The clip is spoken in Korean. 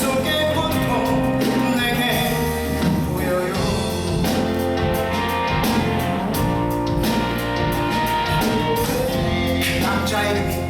그 남자 이름이